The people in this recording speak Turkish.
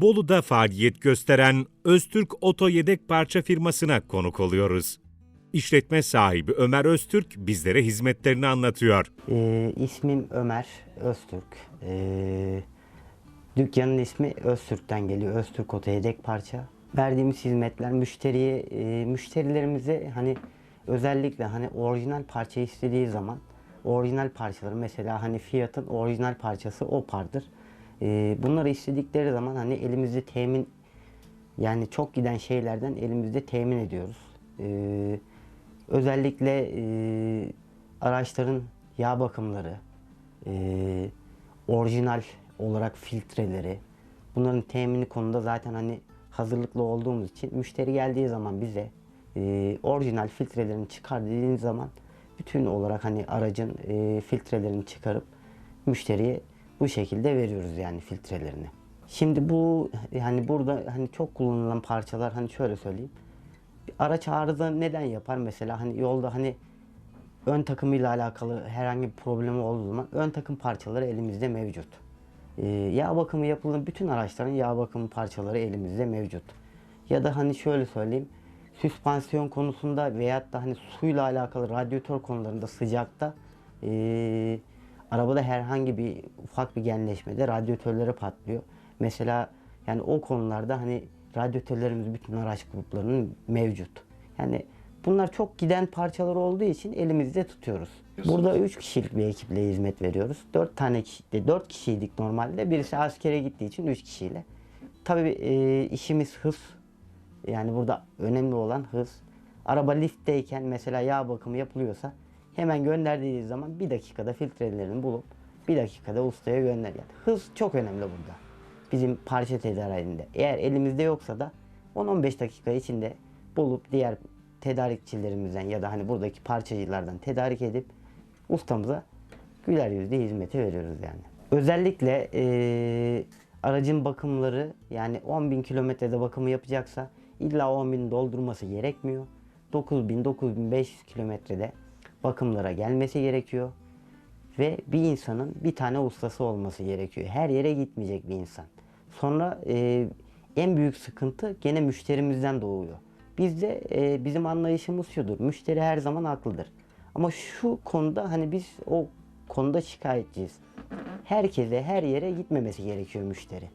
Bolu'da faaliyet gösteren Öztürk Oto Yedek Parça firmasına konuk oluyoruz. İşletme sahibi Ömer Öztürk bizlere hizmetlerini anlatıyor. Ee, ismim Ömer Öztürk. Ee, dükkanın ismi Öztürk'ten geliyor. Öztürk Oto Yedek Parça. Verdiğimiz hizmetler müşteriye, e, müşterilerimize hani özellikle hani orijinal parça istediği zaman orijinal parçaları mesela hani Fiat'ın orijinal parçası Opar'dır. Ee, bunları istedikleri zaman hani elimizde temin yani çok giden şeylerden elimizde temin ediyoruz. Ee, özellikle e, araçların yağ bakımları, e, orijinal olarak filtreleri, bunların temini konuda zaten hani hazırlıklı olduğumuz için müşteri geldiği zaman bize e, orijinal filtrelerini çıkar dediğiniz zaman bütün olarak hani aracın e, filtrelerini çıkarıp müşteriye bu şekilde veriyoruz yani filtrelerini. Şimdi bu hani burada hani çok kullanılan parçalar hani şöyle söyleyeyim. Araç arıza neden yapar mesela hani yolda hani ön takımıyla alakalı herhangi bir problemi olduğu zaman ön takım parçaları elimizde mevcut. Ee, yağ bakımı yapılan bütün araçların yağ bakımı parçaları elimizde mevcut. Ya da hani şöyle söyleyeyim süspansiyon konusunda veyahut da hani suyla alakalı radyatör konularında sıcakta ee, arabada herhangi bir ufak bir genleşmede radyatörleri patlıyor. Mesela yani o konularda hani radyatörlerimiz bütün araç gruplarının mevcut. Yani bunlar çok giden parçalar olduğu için elimizde tutuyoruz. Burada 3 kişilik bir ekiple hizmet veriyoruz. 4 tane kişi, 4 kişiydik normalde. Birisi askere gittiği için 3 kişiyle. Tabii e, işimiz hız. Yani burada önemli olan hız. Araba liftteyken mesela yağ bakımı yapılıyorsa hemen gönderdiği zaman bir dakikada filtrelerini bulup bir dakikada ustaya gönder. Yani hız çok önemli burada. Bizim parça tedariğinde. Eğer elimizde yoksa da 10-15 dakika içinde bulup diğer tedarikçilerimizden ya da hani buradaki parçacılardan tedarik edip ustamıza güler yüzlü hizmeti veriyoruz yani. Özellikle eee, aracın bakımları yani 10.000 kilometrede bakımı yapacaksa illa 10.000 doldurması gerekmiyor. 9000-9500 kilometrede bakımlara gelmesi gerekiyor. Ve bir insanın bir tane ustası olması gerekiyor. Her yere gitmeyecek bir insan. Sonra e, en büyük sıkıntı gene müşterimizden doğuyor. Bizde e, bizim anlayışımız şudur. Müşteri her zaman haklıdır. Ama şu konuda hani biz o konuda şikayetçiyiz. Herkese her yere gitmemesi gerekiyor müşteri.